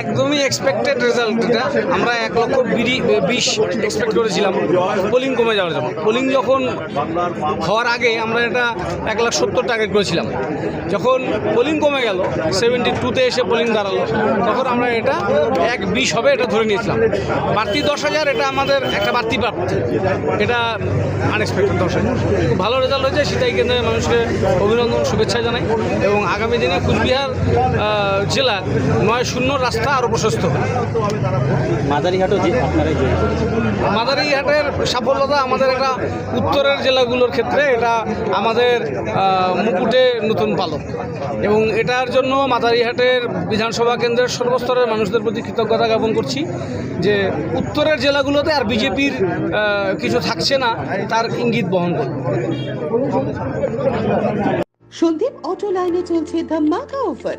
একদমই expected result এটা। আমরা এক লক্ষ বিশ এক্সপেক্ট করেছিলাম। পোলিং কমে যাওয়ার জন্য। পোলিং যখন হওয়ার আগে আমরা এটা এক লাখ সত্তর টার্গেট করেছিলাম। যখন পোলিং কমে গেল সেভেন্টি টুতে এসে পোলিং দাঁড়াল, তখন আমরা এটা এক বিশ হবে এটা ধরে নিয়েছিলাম। বাড়তি দশ হাজার এটা আমাদের একটা বাড়তি প্রাপ্তি এটা আনএক্সপেক্টেড দশ হাজার। ভালো রেজাল্ট হয়েছে, সেটাই কেন্দ্রের মানুষকে অভিনন্দন, শুভেচ্ছা জানাই। এবং আগামী দিনে কুচবিহার জেলার নয় শূন্য রাস্তা আরও প্রশস্ত। মাদারিহাটও যে আপনারাই মাদারিহাটের সাফল্যতা আমাদের একটা উত্তরের জেলাগুলোর ক্ষেত্রে এটা আমাদের মুকুটে নতুন পালক। এবং এটার জন্য মাদারিহাটের বিধানসভা কেন্দ্রের সর্বস্তরের মানুষদের প্রতি কৃতজ্ঞতা জ্ঞাপন করছি যে উত্তরের জেলাগুলোতে আর বিজেপির কিছু থাকছে না তার ইঙ্গিত বহন করবে। সন্দীপ অটো লাইনে চলছে ধামাকা অফার।